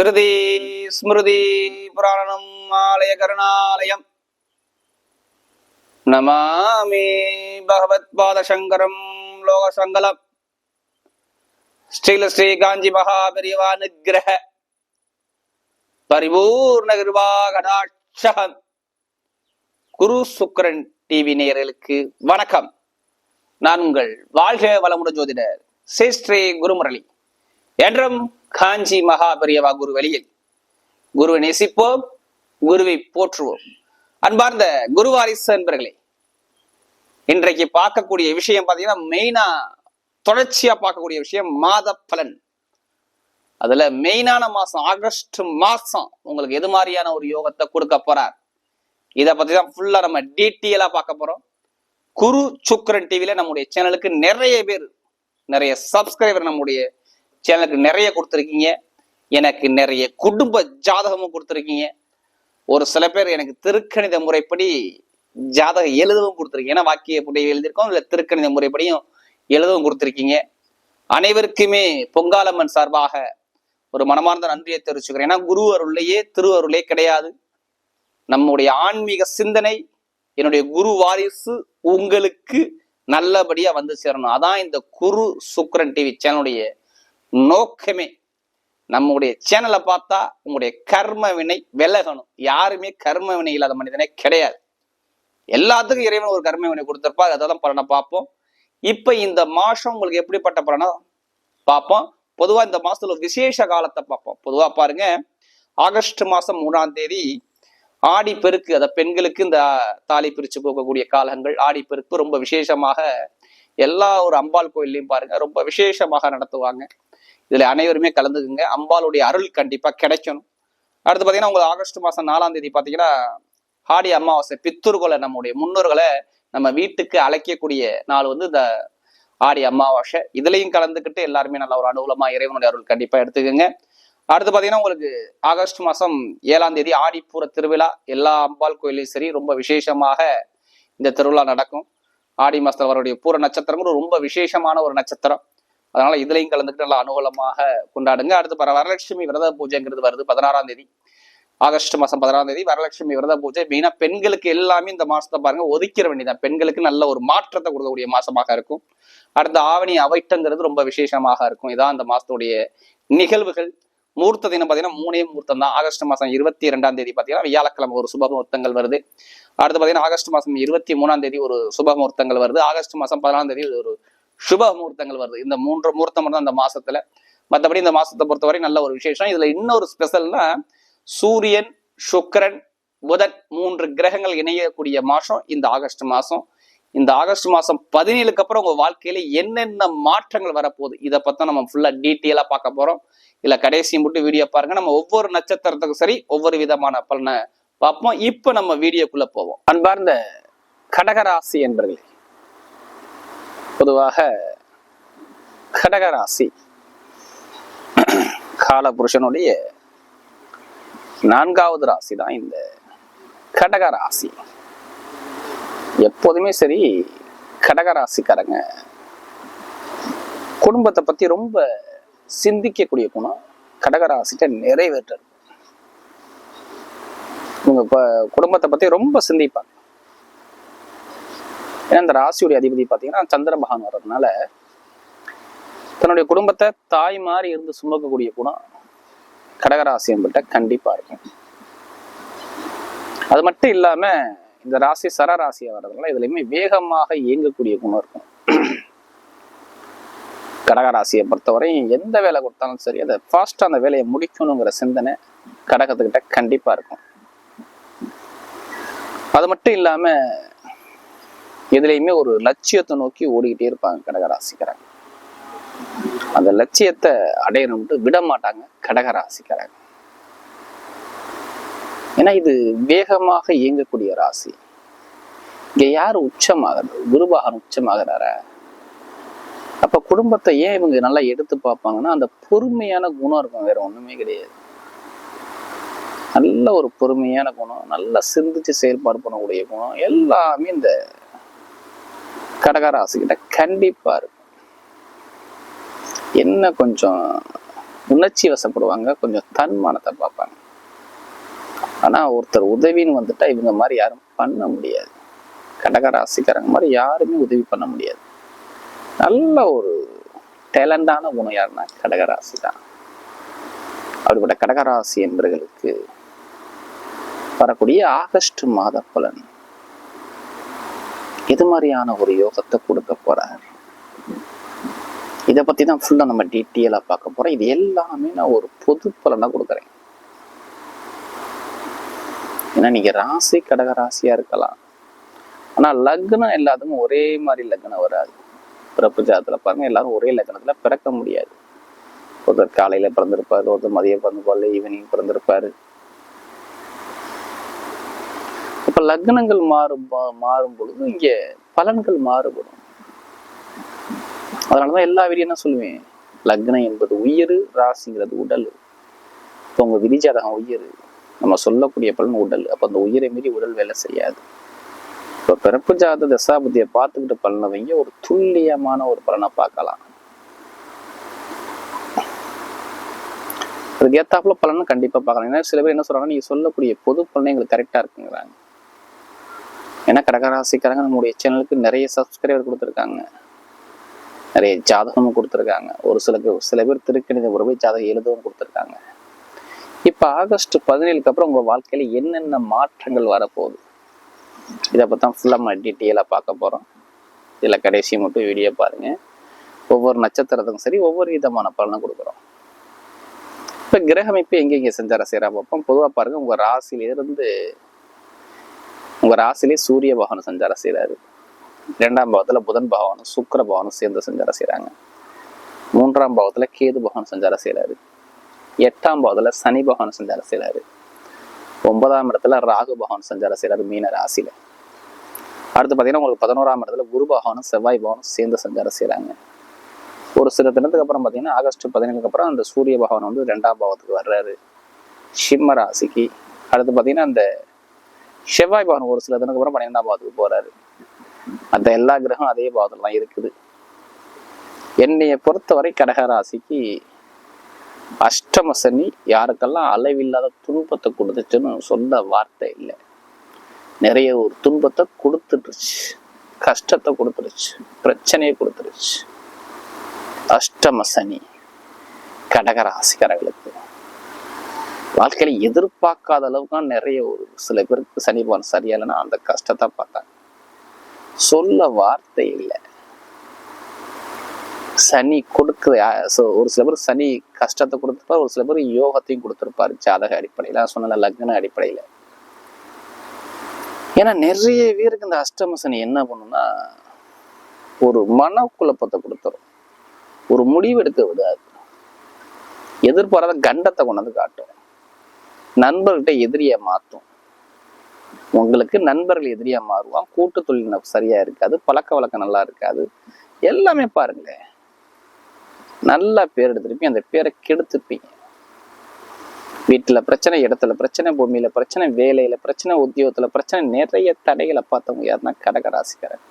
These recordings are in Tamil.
ஸ்ருதி ஸ்மிருதி புராணம் ஆலய கருணாலயம். நமாமி பகவத் பாதசங்கரம் லோகசங்கலம். ஸ்ரீல ஸ்ரீ காஞ்சி மகாபெரிவா நிகிரக பரிபூர்ண கிருபாகடாட்சகம் குரு சுக்கரன் டிவி நேயர்களுக்கு வணக்கம். நான் உங்கள் வாழ்க வளமுட ஜோதிடர் ஸ்ரீ ஸ்ரீ குருமுரளி. என்றும் காஞ்சி மகாபெரியவா குரு வழியில் குருவை நேசிப்போம் குருவை போற்றுவோம். அன்பார்ந்த குருவாரிசு என்பர்களே இன்றைக்கு பார்க்கக்கூடிய விஷயம் பார்த்தீங்கன்னா மெயினா தொடர்ச்சியா பார்க்கக்கூடிய விஷயம் மாத பலன் அதுல மெயினான மாசம் ஆகஸ்ட் மாசம் உங்களுக்கு எது மாதிரியான ஒரு யோகத்தை கொடுக்க போறார்? இதை பத்தி தான் ஃபுல்லா நம்ம டீட்டெயிலா பார்க்க போறோம். குரு சுக்கரன் டிவில நம்முடைய சேனலுக்கு நிறைய பேர் நிறைய சப்ஸ்கிரைபர் நம்முடைய சேனலுக்கு நிறைய கொடுத்துருக்கீங்க. எனக்கு நிறைய குடும்ப ஜாதகமும் கொடுத்துருக்கீங்க. ஒரு சில பேர் எனக்கு திருக்கணித முறைப்படி ஜாதகம் எழுதவும் கொடுத்துருக்கீங்க. ஏன்னா வாக்கிய புடைய எழுதியிருக்கோம் இல்லை திருக்கணித முறைப்படியும் எழுதவும் கொடுத்துருக்கீங்க. அனைவருக்குமே பொங்காலம்மன் சார்பாக ஒரு மனமார்ந்த நன்றியை தெரிவிச்சுக்கிறேன். ஏன்னா குரு அருளையே திருவருளே கிடையாது. நம்முடைய ஆன்மீக சிந்தனை என்னுடைய குரு வாரிசு உங்களுக்கு நல்லபடியா வந்து சேரணும். அதான் இந்த குரு சுக்கரன் டிவி சேனலுடைய நோக்கமே. நம்முடைய சேனலை பார்த்தா உங்களுடைய கர்ம வினை விலகணும். யாருமே கர்ம வினை இல்லாத மனிதனே கிடையாது. எல்லாத்துக்கும் இறைவன் ஒரு கர்ம வினை கொடுத்துருப்பார் அதை தான் பலனை பார்ப்போம். இப்போ இந்த மாசம் உங்களுக்கு எப்படிப்பட்ட பலனா? பார்ப்போம். பொதுவாக இந்த மாசத்துல ஒரு விசேஷ காலத்தை பார்ப்போம். பொதுவாக பாருங்க. ஆகஸ்ட் மாசம் மூணாம் தேதி ஆடி பெருக்கு. அதை பெண்களுக்கு இந்த தாலி பிரிச்சு போகக்கூடிய காலங்கள். ஆடி பெருக்கு ரொம்ப விசேஷமாக எல்லா ஒரு அம்பாள் கோயில்லையும் பாருங்க. ரொம்ப விசேஷமாக நடத்துவாங்க. இதுல அனைவருமே கலந்துக்குங்க. அம்பாளுடைய அருள் கண்டிப்பா கிடைக்கணும். அடுத்து பாத்தீங்கன்னா உங்களுக்கு ஆகஸ்ட் மாசம் நாலாம் தேதி பாத்தீங்கன்னா ஆடி அமாவாசை பித்தூர்களை நம்முடைய முன்னோர்களை நம்ம வீட்டுக்கு அழைக்கக்கூடிய நாள் வந்து இந்த ஆடி அமாவாசை. இதுலையும் கலந்துக்கிட்டு எல்லாருமே நல்ல ஒரு அனுகூலமா இறைவனுடைய அருள் கண்டிப்பா எடுத்துக்கோங்க. அடுத்து பார்த்தீங்கன்னா உங்களுக்கு ஆகஸ்ட் மாதம் ஏழாம் தேதி ஆடிப்பூர திருவிழா. எல்லா அம்பாள் கோயிலையும் சரி ரொம்ப விசேஷமாக இந்த திருவிழா நடக்கும். ஆடி மாதத்தில் வரக்கூடிய பூர நட்சத்திரங்களும் ரொம்ப விசேஷமான ஒரு நட்சத்திரம். அதனால இதுலயும் கலந்துக்கிட்டு நல்லா அனுகூலமாக கொண்டாடுங்க. அடுத்து பர வரலட்சுமி விரத பூஜைங்கிறது வருது பதினாறாம் தேதி. ஆகஸ்ட் மாசம் பதினாறாம் தேதி வரலட்சுமி விரத பூஜை. மெயினா பெண்களுக்கு எல்லாமே இந்த மாசத்தை பாருங்க ஒதுக்கிற வேண்டியதான் பெண்களுக்கு நல்ல ஒரு மாற்றத்தை கொடுக்கக்கூடிய மாசமாக இருக்கும். அடுத்து ஆவணி அவைட்டங்கிறது ரொம்ப விசேஷமாக இருக்கும். இதான் அந்த மாசத்துடைய நிகழ்வுகள். மூர்த்த தினம் பார்த்தீங்கன்னா மூணே மூர்த்தம் தான். ஆகஸ்ட் மாதம் இருபத்தி ரெண்டாம் தேதி பார்த்தீங்கன்னா வியாழக்கிழமை ஒரு சுப முகூர்த்தங்கள் வருது. அடுத்து பார்த்தீங்கன்னா ஆகஸ்ட் மாசம் இருபத்தி மூணாம் தேதி ஒரு சுப முகூர்த்தங்கள் வருது. ஆகஸ்ட் மாதம் பதினாலாம் தேதி ஒரு சுப முகூர்த்தங்கள் வருது. இந்த மூன்று முகூர்த்தம் மட்டும் தான் இந்த மாசத்துல. மற்றபடி இந்த மாசத்தை பொறுத்தவரை நல்ல ஒரு விசேஷம். இதுல இன்னொரு ஸ்பெஷல்னா சூரியன் சுக்கிரன் புதன் மூன்று கிரகங்கள் இணையக்கூடிய மாசம். இந்த ஆகஸ்ட் மாசம். இந்த ஆகஸ்ட் மாசம் பதினேழுக்கு அப்புறம் உங்க வாழ்க்கையில என்னென்ன மாற்றங்கள் வரப்போகுது? இதை பத்தி நம்ம ஃபுல்லா டீட்டெயிலா பார்க்க போறோம். இல்ல கடைசி மட்டும் வீடியோ பாருங்க. நம்ம ஒவ்வொரு நட்சத்திரத்துக்கும் சரி ஒவ்வொரு விதமான பலனை பார்ப்போம். இப்ப நம்ம வீடியோக்குள்ள போவோம். அன்பார்ந்த கடகராசி என்பர்களே பொதுவாக கடகராசி. காலபுருஷனுடைய நான்காவது ராசி தான் இந்த கடகராசி. எப்போதுமே சரி கடகராசிக்காரங்க குடும்பத்தை பத்தி ரொம்ப சிந்திக்கக்கூடிய குணம் கடகராசிட்ட நிறைவேற்ற நிறைவேற்றது இவங்க குடும்பத்தை பத்தி ரொம்ப சிந்திப்பாங்க. ஏன்னா இந்த ராசியுடைய அதிபதி பாத்தீங்கன்னா சந்திர பகவான் வர்றதுனால தன்னுடைய குடும்பத்தை தாய் மாதிரி இருந்து சுமக்கக்கூடிய குணம் கடகராசி என்பட்ட கண்டிப்பா இருக்கும். அது மட்டும் இல்லாம இந்த ராசி சரராசியா வர்றதுனால இதுலயுமே வேகமாக இயங்கக்கூடிய குணம் இருக்கும். கடகராசியை பொறுத்தவரையும் எந்த வேலை கொடுத்தாலும் சரி அதை ஃபாஸ்டா அந்த வேலையை முடிக்கணுங்கிற சிந்தனை கடகத்துக்கிட்ட கண்டிப்பா இருக்கும். அது மட்டும் இல்லாம எதுலையுமே ஒரு லட்சியத்தை நோக்கி ஓடிக்கிட்டே இருப்பாங்க கடகராசிக்காரங்க. அந்த லட்சியத்தை அடையணும்ட்டு விட மாட்டாங்க கடகராசிக்காரங்க. ஏன்னா இது வேகமாக இயங்கக்கூடிய ராசி. இங்க யார் உச்சமாகிறது குருபாகன் உச்சமாகிறாரா? அப்ப குடும்பத்தை ஏன் இவங்க நல்லா எடுத்து பார்ப்பாங்கன்னா அந்த பொறுமையான குணம் இருக்கும் வேற ஒண்ணுமே கிடையாது. நல்ல ஒரு பொறுமையான குணம் நல்லா சிந்திச்சு செயல்பாடு பண்ணக்கூடிய குணம் எல்லாமே இந்த கடகராசிக்கிட்ட கண்டிப்பா இருக்கும். என்ன கொஞ்சம் உணர்ச்சி வசப்படுவாங்க கொஞ்சம் தன்மானத்தை பார்ப்பாங்க. ஆனா ஒருத்தர் உதவின்னு வந்துட்டா இவங்க மாதிரி யாரும் பண்ண முடியாது. கடகராசிக்காரங்க மாதிரி யாருமே உதவி பண்ண முடியாது. நல்ல ஒரு டேலண்டான குணம் யாருன்னா கடகராசி தான். அப்படிப்பட்ட கடகராசி என்பவர்களுக்கு வரக்கூடிய ஆகஸ்ட் மாத பலன். இது மாதிரியான ஒரு யோகத்தை கொடுக்க போறார்? இதை பத்தி தான் ஃபுல்லா நம்ம டீட்டெயிலா பார்க்க போறோம். இது எல்லாமே நான் ஒரு பொது பலனா கொடுக்குறேன். ஏன்னா நீங்க ராசி கடக ராசியா இருக்கலாம். ஆனா லக்னம் எல்லாத்துக்கும் ஒரே மாதிரி லக்னம் வராது. பிறப்பு ஜாதத்துல பாருங்க எல்லாரும் ஒரே லக்னத்துல பிறக்க முடியாது. ஒருத்தர் காலையில பிறந்திருப்பாரு ஒருத்தர் மதியம் பிறந்திருப்பாரு ஈவினிங் பிறந்திருப்பாரு. இப்ப லக்னங்கள் மாறும் பா- மாறும் பொழுது இங்க பலன்கள் மாறுபடும். அதனாலதான் எல்லா வீடியும் என்ன சொல்லுவேன்? லக்னம் என்பது உயிர் ராசிங்கிறது உடல். இப்போ உங்க விதிஜாதகம் உயிர். நம்ம சொல்லக்கூடிய பலன் உடல். அப்ப அந்த உயிரை மீறி உடல் வேலை செய்யாது. இப்போ பிறப்பு ஜாத தசாபதியை பார்த்துக்கிட்டு பலனை வைங்க ஒரு துல்லியமான ஒரு பலனை பார்க்கலாம். அதுக்கு ஏத்தாப்புல பலனை கண்டிப்பா பார்க்கலாம். ஏன்னா சில பேர் என்ன சொல்றாங்கன்னா நீங்க சொல்லக்கூடிய பொது பலனை எங்களுக்கு கரெக்டா இருக்குங்கிறாங்க. ஏன்னா கடகராசிக்காரங்க நம்முடைய சேனலுக்கு நிறைய சப்ஸ்கிரைபர் கொடுத்துருக்காங்க. நிறைய ஜாதகமும் கொடுத்துருக்காங்க. ஒரு சில பேர் சில பேர் திருக்கணித உறவை ஜாதகம் எழுதவும் கொடுத்துருக்காங்க. இப்போ ஆகஸ்ட் பதினேழுக்கு அப்புறம் உங்கள் வாழ்க்கையில என்னென்ன மாற்றங்கள் வரப்போகுது? இதை பார்த்தா தான் ஃபுல்லாக நம்ம டீட்டெயிலாக பார்க்க போகிறோம் இதில் கடைசி மட்டும் வீடியோ பாருங்க. ஒவ்வொரு நட்சத்திரத்துக்கும் சரி ஒவ்வொரு விதமான பலனை கொடுக்குறோம். இப்போ கிரக அமைப்பு செஞ்சார செய்கிறா பார்ப்போம். பொதுவாக பாருங்க உங்கள் ராசியிலிருந்து உங்க ராசிலே சூரிய பகவான் சஞ்சாரம் செய்றாரு. இரண்டாம் பாவத்துல புதன் பகவானும் சுக்கர பகவானும் சேர்ந்து சஞ்சாரம் செய்கிறாங்க மூன்றாம் பாவத்துல கேது பகவான் சஞ்சாரம் செய்றாரு. எட்டாம் பாவத்துல சனி பகவான் சஞ்சாரம் செய்றாரு. ஒன்பதாம் இடத்துல ராகு பகவான் சஞ்சாரம் செய்றாரு மீன ராசியில. அடுத்து பார்த்தீங்கன்னா உங்களுக்கு பதினோராம் இடத்துல குரு பகவானும் செவ்வாய் பகவானும் சேர்ந்து சஞ்சாரம் செய்கிறாங்க ஒரு சில தினத்துக்கு அப்புறம் பார்த்தீங்கன்னா ஆகஸ்ட் பதினேழுக்கு அப்புறம் அந்த சூரிய பகவான் வந்து ரெண்டாம் பாவத்துக்கு வர்றாரு. சிம்ம ராசிக்கு. அடுத்து பார்த்தீங்கன்னா அந்த செவ்வாய் பகவான் ஒரு சில தினத்துக்கு அப்புறம் பன்னிரெண்டாம் பாவத்துக்கு போறாரு. அந்த எல்லா கிரகம் அதே பாவத்துல தான் இருக்குது. என்னைய பொறுத்தவரை கடகராசிக்கு அஷ்டம சனி யாருக்கெல்லாம் அளவில்லாத துன்பத்தை கொடுத்துச்சுன்னு சொல்ல வார்த்தை இல்லை. நிறைய ஒரு துன்பத்தை கொடுத்துட்டுருச்சு. கஷ்டத்தை கொடுத்துருச்சு. பிரச்சனையை கொடுத்துருச்சு. அஷ்டம சனி கடகராசிக்காரர்களுக்கு. வாழ்க்கையில எதிர்பார்க்காத அளவுக்கு நிறைய ஒரு சில பேருக்கு சனி பகவான் சரியா இல்லைன்னா அந்த கஷ்டத்தை பார்த்தாங்க. சொல்ல வார்த்தை இல்லை. சனி கொடுக்குற ஒரு சில பேர் சனி கஷ்டத்தை கொடுத்துருப்பார் ஒரு சில பேர் யோகத்தையும் கொடுத்துருப்பார் ஜாதக அடிப்படையில. சொன்ன லக்ன அடிப்படையில. ஏன்னா நிறைய பேருக்கு இந்த அஷ்டம சனி என்ன பண்ணும்னா ஒரு மன குழப்பத்தை கொடுத்துரும். ஒரு முடிவெடுக்க விடாது. எதிர்பாராத கண்டத்தை கொண்டாந்து காட்டும். நண்பர்கிட்ட எதிரியா மாத்தும். உங்களுக்கு நண்பர்கள் எதிரியா மாறுவான். கூட்டு தொழில் சரியா இருக்காது. பழக்க வழக்கம் நல்லா இருக்காது. எல்லாமே பாருங்க. நல்லா பேர் எடுத்திருப்பீங்க. அந்த பேரை கெடுத்துப்பீங்க. வீட்டுல பிரச்சனை இடத்துல பிரச்சனை பூமியில பிரச்சனை வேலையில பிரச்சனை உத்தியோகத்துல பிரச்சனை நிறைய தடைகளை பார்த்தவங்க யாருன்னா கடகராசிக்காரன்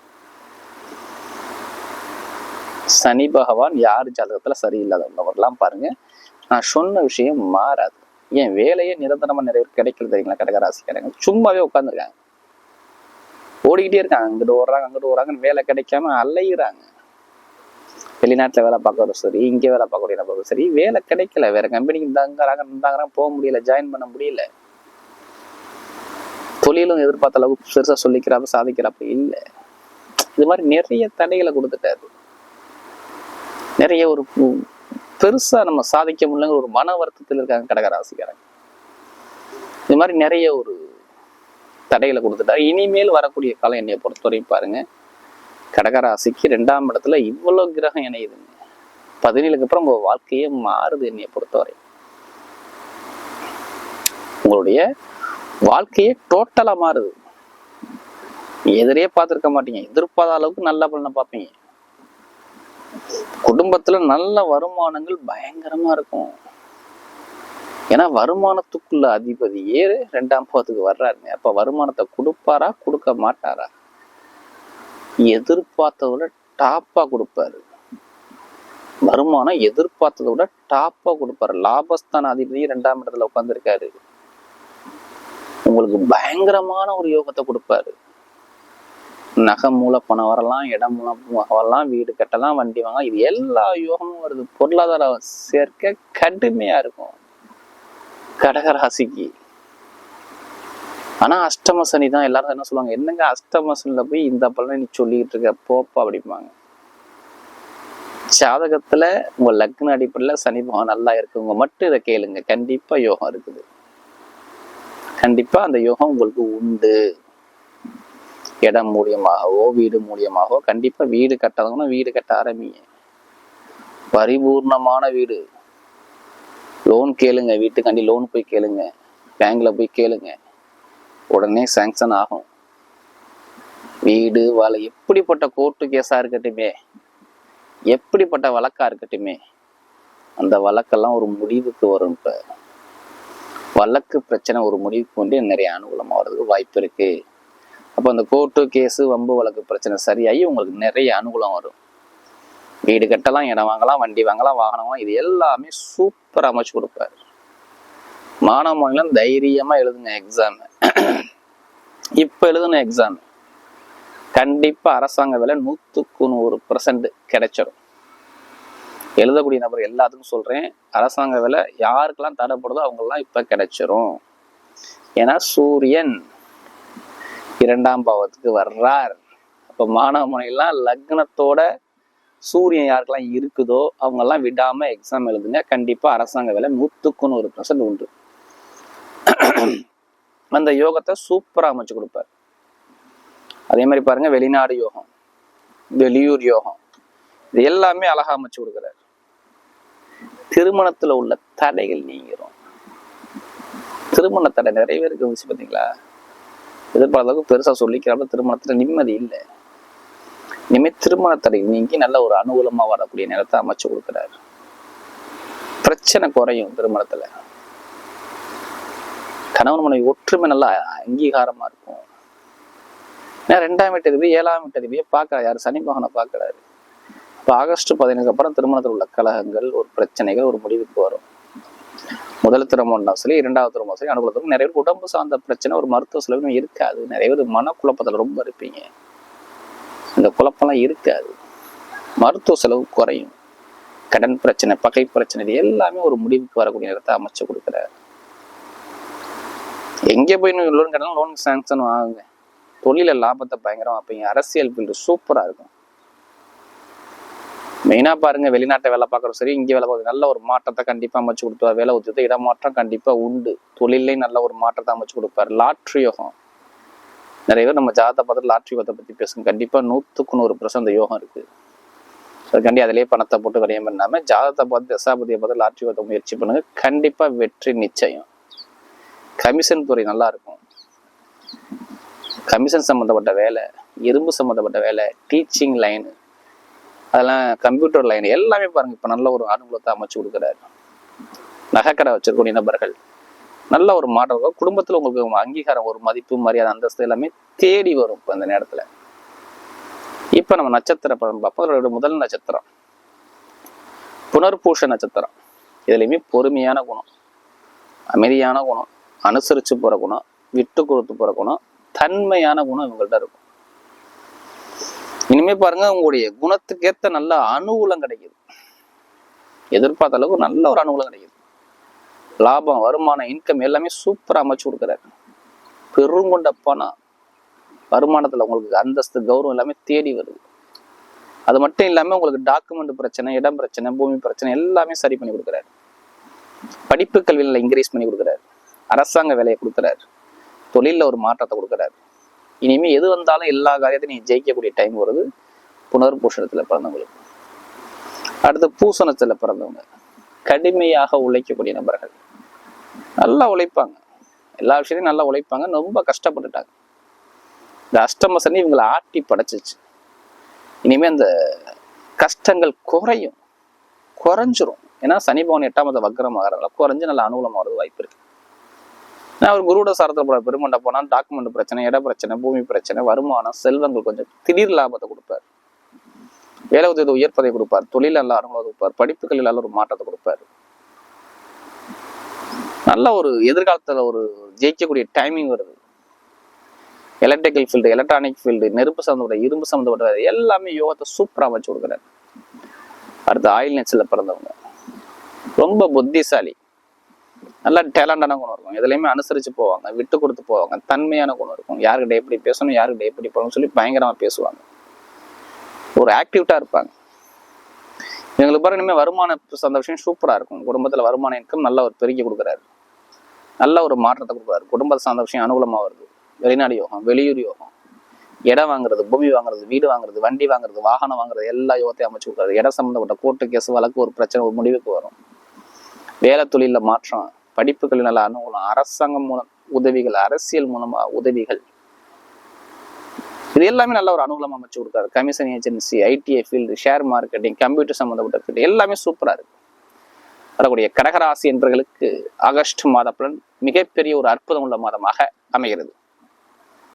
சனி பகவான் யார் ஜாதகத்துல சரியில்லாதவங்கலாம் பாருங்க. நான் சொன்ன விஷயம் மாறாது. ஏன் வேலையே நிரந்தரமா நிறைய பேர் கிடைக்கல தெரியுங்களா? கடகராசிக்காரங்க. சும்மாவே உட்காந்துருக்காங்க ஓடிக்கிட்டே இருக்காங்க. அங்கிட்டு ஓடுறாங்க அங்கிட்டு ஓடுறாங்கன்னு வேலை கிடைக்காம அலையிறாங்க. வெளிநாட்டுல வேலை பார்க்கறதும் சரி இங்க வேலை பார்க்கக்கூடிய நபரும் சரி வேலை கிடைக்கல. வேற கம்பெனிக்கு இந்தாங்கிறாங்க இருந்தாங்கிறாங்க போக முடியல ஜாயின் பண்ண முடியல. தொழிலும் எதிர்பார்த்த அளவுக்கு பெருசா சொல்லிக்கிறாப்ப சாதிக்கிறாப்ப இல்ல. இது மாதிரி நிறைய தடைகளை கொடுத்துட்டாரு. நிறைய ஒரு பெருசா நம்ம சாதிக்க முடியலங்கிற ஒரு மன வருத்தத்தில் இருக்காங்க கடகராசிக்காரங்க. இது மாதிரி நிறைய ஒரு தடைகளை கொடுத்துட்டாரு இனிமேல் வரக்கூடிய காலம் என்னைய பொறுத்தவரையும் பாருங்க. கடகராசிக்கு ரெண்டாம் இடத்துல இவ்வளவு கிரகம் இணையுதுங்க. பதினேழுக்கு அப்புறம் உங்க வாழ்க்கையே மாறுது என்னைய பொறுத்தவரை உங்களுடைய வாழ்க்கையே டோட்டலா மாறுது. எதிரே பார்த்துருக்க மாட்டீங்க. எதிர்பார்த்த அளவுக்கு நல்ல பலனை பார்ப்பீங்க. குடும்பத்துல நல்ல வருமானங்கள் பயங்கரமா இருக்கும். ஏன்னா வருமானத்துக்குள்ள அதிபதியே ரெண்டாம் பாவத்துக்கு வர்றாருங்க. அப்ப வருமானத்தை கொடுப்பாரா கொடுக்க மாட்டாரா? எதிர்பார்த்தத விட டாப்பா கொடுப்பாரு. வருமானம் எதிர்பார்த்ததை விட டாப்பா கொடுப்பாரு. லாபஸ்தான அதிபதி ரெண்டாம் இடத்துல உட்காந்துருக்காரு உங்களுக்கு பயங்கரமான ஒரு யோகத்தை கொடுப்பாரு. நகை மூலம் பணம் வரலாம் இடம் மூலம் வரலாம் வீடு கட்டலாம் வண்டி வாங்கலாம் இது எல்லா யோகமும் வருது. பொருளாதார சேர்க்க கடுமையா இருக்கும். கடகராசிக்கு. ஆனா அஷ்டம சனி தான் எல்லாரும் என்ன சொல்லுவாங்க? என்னங்க அஷ்டம சனில போய் இந்த பலனை நீ சொல்லிக்கிட்டு இருக்க? போப்பா அப்படிம்பாங்க. ஜாதகத்துல உங்க லக்ன அடிப்படையில சனி பகவான் நல்லா இருக்குங்க. மட்டும் இதை கேளுங்க. கண்டிப்பா யோகம் இருக்குது. கண்டிப்பா அந்த யோகம் உங்களுக்கு உண்டு. இடம் மூலியமாகவோ வீடு மூலியமாகவோ கண்டிப்பா வீடு கட்டாதவங்கன்னா வீடு கட்ட ஆரம்பிங்க. பரிபூர்ணமான வீடு. லோன் கேளுங்க வீட்டுக்காண்டி லோன் போய் கேளுங்க. பேங்க்ல போய் கேளுங்க. உடனே சாங்ஷன் ஆகும். வீடு வலை எப்படிப்பட்ட கோர்ட்டு கேஸா இருக்கட்டுமே. எப்படிப்பட்ட வழக்கா இருக்கட்டுமே. அந்த வழக்கெல்லாம் ஒரு முடிவுக்கு வரும் இப்ப. வழக்கு பிரச்சனை ஒரு முடிவுக்கு வந்து நிறைய அனுகூலமாக வர்றதுக்கு வாய்ப்பு இருக்கு. அப்போ அந்த கோர்ட்டு கேஸு வம்பு வழக்கு பிரச்சனை சரியாகி உங்களுக்கு நிறைய அனுகூலம் வரும். வீடு கட்டலாம் இடம் வாங்கலாம் வண்டி வாங்கலாம் வாகனம் இது எல்லாமே சூப்பர் அமைச்சு கொடுப்பாரு. மாணவ மாநிலம் தைரியமா எழுதுங்க எக்ஸாம் இப்ப எழுதுன எக்ஸாம் கண்டிப்பா அரசாங்க வேலை நூத்துக்கு நூறு பர்சன்ட் கிடைச்சிடும் எழுதக்கூடிய நபர் எல்லாத்துக்கும் சொல்றேன் அரசாங்க வேலை யாருக்கெல்லாம் தடைப்படுதோ அவங்கெல்லாம் இப்ப கிடைச்சிரும். ஏன்னா சூரியன் இரண்டாம் பாவத்துக்கு வர்றார். அப்ப மாணவ லக்னத்தோட சூரியன் யாருக்கெல்லாம் இருக்குதோ அவங்கெல்லாம் விடாம எக்ஸாம் எழுதுங்க. கண்டிப்பா அரசாங்க வேலை நூத்துக்கு ஒரு பர்சன்ட் உண்டு. அந்த யோகத்தை சூப்பரா அமைச்சு கொடுப்பார். அதே மாதிரி பாருங்க வெளிநாடு யோகம் வெளியூர் யோகம் இது எல்லாமே அழகா அமைச்சு கொடுக்குறாரு. திருமணத்துல உள்ள தடைகள் நீங்கிரும். திருமண தடை நிறைய பேருக்கு இருந்துச்சு பாத்தீங்களா? எதிர்பார்த்தளவுக்கு பெருசா சொல்லிக்கிறப்ப திருமணத்துல நிம்மதி இல்லை. இனிமே திருமண தடை நீங்கி நல்ல ஒரு அனுகூலமா வரக்கூடிய நேரத்தை அமைச்சு கொடுக்குறாரு. பிரச்சனை குறையும் திருமணத்துல. கணவன் மனைவி ஒற்றுமை நல்லா அங்கீகாரமா இருக்கும். ஏன்னா ரெண்டாம் வீட்டு அதிபதி ஏழாம் வீட்டு அதிபதியை பார்க்கறாரு. யார்? சனி பகவானை பார்க்கறாரு. இப்போ ஆகஸ்ட் பதினேழுக்கு அப்புறம் திருமணத்தில் உள்ள கலகங்கள் ஒரு பிரச்சனைகள் ஒரு முடிவுக்கு வரும். முதல் திருமணம் சரி இரண்டாவது திருமணம் சரி அனுகூலத்துக்கும் நிறைய பேர் உடம்பு சார்ந்த பிரச்சனை ஒரு மருத்துவ செலவினம் இருக்காது. நிறைய பேர் மனக்குழப்பத்தில் ரொம்ப இருப்பீங்க. இந்த குழப்பம்லாம் இருக்காது. மருத்துவ செலவு குறையும். கடன் பிரச்சனை பகை பிரச்சனை இது எல்லாமே ஒரு முடிவுக்கு வரக்கூடிய நேரத்தை அமைச்சு கொடுக்குறாரு. எங்கே போய் லோன் கட்டணும் லோன் சாங்ஷன் வாங்குங்க. தொழில லாபத்தை பயங்கரம் அப்பீங்க அரசியல் ஃபீல்டு சூப்பராக இருக்கும். மெயினா பாருங்க வெளிநாட்டை வேலை பார்க்குறோம் சரி இங்கே வேலை பார்க்குறது நல்ல ஒரு மாற்றத்தை கண்டிப்பா அமைச்சு கொடுப்பார். வேலை உத்தியத்தை இடமாற்றம் கண்டிப்பா உண்டு. தொழிலையும் நல்ல ஒரு மாற்றத்தை அமைச்சு கொடுப்பார். லாட்ரி யோகம். நிறைய பேர் நம்ம ஜாதகத்தை பார்த்து லாட்ரி யோகத்தை பத்தி பேசுங்க. கண்டிப்பா நூத்துக்கு நூறு பர்சன்ட் யோகம் இருக்கு. அதுக்காண்டி அதிலேயே பணத்தை போட்டு விரயம் பண்ணாம ஜாதகத்தை பார்த்து தசாபதியை பார்த்து லாட்ரி யோகத்தை முயற்சி பண்ணுங்க. கண்டிப்பா வெற்றி நிச்சயம். கமிஷன் துறை நல்லா இருக்கும். கமிஷன் சம்மந்தப்பட்ட வேலை இரும்பு சம்மந்தப்பட்ட வேலை டீச்சிங் லைனு அதெல்லாம் கம்ப்யூட்டர் லைன் எல்லாமே பாருங்க. இப்போ நல்ல ஒரு அனுகூலத்தை அமைச்சு கொடுக்குறாரு. நகைக்கடை வச்சிருக்கக்கூடிய நபர்கள். நல்ல ஒரு மாற்றம் குடும்பத்தில் உங்களுக்கு அங்கீகாரம் ஒரு மதிப்பு மரியாதை அந்தஸ்து எல்லாமே தேடி வரும் இப்போ அந்த நேரத்தில். இப்போ நம்ம நட்சத்திர பலன் பார்ப்போம். அதோட முதல் நட்சத்திரம். புனர்பூஷ நட்சத்திரம். இதுலையுமே பொறுமையான குணம். அமைதியான குணம். அனுசரிச்சு போற குணம். விட்டு கொடுத்து போகிற குணம். தன்மையான குணம் இவங்கள்ட்ட இருக்கும். இனிமே பாருங்க உங்களுடைய குணத்துக்கேத்த நல்ல அனுகூலம் கிடைக்குது. எதிர்பார்த்த அளவுக்கு நல்ல ஒரு அனுகூலம் கிடைக்குது. லாபம் வருமானம் இன்கம் எல்லாமே சூப்பரா அமைச்சு கொடுக்குறாரு. பெருங்கொண்ட பணம். வருமானத்துல உங்களுக்கு அந்தஸ்து கௌரவம் எல்லாமே தேடி வருது. அது மட்டும் இல்லாமல் உங்களுக்கு டாக்குமெண்ட் பிரச்சனை இடம் பிரச்சனை பூமி பிரச்சனை எல்லாமே சரி பண்ணி கொடுக்குறாரு. படிப்பு கல்வியில இன்க்ரீஸ் பண்ணி கொடுக்குறாரு. அரசாங்க வேலையை கொடுக்குறாரு. தொழிலில் ஒரு மாற்றத்தை கொடுக்குறாரு. இனிமேல் எது வந்தாலும் எல்லா காரியத்தையும் நீ ஜெயிக்கக்கூடிய டைம் வருது புனர்பூஷணத்துல பிறந்தவங்களுக்கு. அடுத்து பூசணத்தில் பிறந்தவங்க. கடுமையாக உழைக்கக்கூடிய நபர்கள். நல்லா உழைப்பாங்க. எல்லா விஷயத்தையும் நல்லா உழைப்பாங்க. ரொம்ப கஷ்டப்பட்டுட்டாங்க. இந்த அஷ்டம சனி இவங்களை ஆட்டி படைச்சிச்சு. இனிமேல் அந்த கஷ்டங்கள் குறையும். குறைஞ்சிரும். ஏன்னா சனி பவன் எட்டாம் மத வக்கரம் ஆகிறதால குறைஞ்சு நல்ல அனுகூலம் வாய்ப்பு இருக்குது நான் ஒரு குருட சாரத்தில் போற பெருமண்ட போனா டாக்குமெண்ட் பிரச்சனை இட பிரச்சனை பூமி பிரச்சனை வருமானம் செல்வங்கள் கொஞ்சம் திடீர் லாபத்தை கொடுப்பாரு. வேலை உதவி உயர்ப்பதை கொடுப்பார். தொழில் நல்ல அனுகூலம் கொடுப்பார். படிப்புகளில் நல்ல ஒரு மாற்றத்தை கொடுப்பார். நல்ல ஒரு எதிர்காலத்துல ஒரு ஜெயிக்கக்கூடிய டைமிங் வருது. எலக்ட்ரிக்கல் ஃபீல்டு எலக்ட்ரானிக் ஃபீல்டு நெருப்பு சம்மந்தப்பட்ட இரும்பு சம்மந்தப்பட்ட எல்லாமே யோகத்தை சூப்பராக வச்சு கொடுக்குறாரு. அடுத்து ஆயில் நெச்சில் பிறந்தவங்க. ரொம்ப புத்திசாலி. நல்ல டேலண்டான குணம் இருக்கும். எதுலையுமே அனுசரித்து போவாங்க விட்டு கொடுத்து போவாங்க. தன்மையான குணம் இருக்கும். யாருக்கிட்ட எப்படி பேசணும் யாருக்கிட்ட எப்படி போகணும்னு சொல்லி பயங்கரமாக பேசுவாங்க. ஒரு ஆக்டிவிட்டாக இருப்பாங்க. எங்களுக்கு பாருங்க இனிமேல் வருமான அந்த விஷயம் சூப்பராக இருக்கும். குடும்பத்தில் வருமான இன்கம் நல்லா ஒரு பெருக்கி கொடுக்குறாரு. நல்ல ஒரு மாற்றத்தை கொடுக்குறாரு. குடும்பத்தை சார்ந்த விஷயம் அனுகூலமாக வருது. வெளிநாடு யோகம் வெளியூர் யோகம். இடம் வாங்குறது பூமி வாங்குறது வீடு வாங்குறது வண்டி வாங்குறது வாகனம் வாங்குறது எல்லா யோகத்தையும் அமைச்சு கொடுக்குறாரு. இடம் சம்மந்தப்பட்ட கோர்ட்டு கேஸ் வழக்கு ஒரு பிரச்சனை ஒரு முடிவுக்கு வரும். வேலை தொழிலில் மாற்றம். படிப்புகள் நல்ல அனுகூலம் அரசாங்கம் மூலம் உதவிகள் அரசியல் மூலமா உதவிகள். இது எல்லாமே நல்ல ஒரு அனுகூலம் அமைச்சு கொடுத்தாரு. Commission agency ITI field share marketing computer சம்மந்தப்பட்ட ஃபீல்டு எல்லாமே சூப்பரா இருக்கு. வரக்கூடிய கடகராசி என்பவர்களுக்கு ஆகஸ்ட் மாத பலன் மிகப்பெரிய ஒரு அற்புதம் உள்ள மாதமாக அமைகிறது.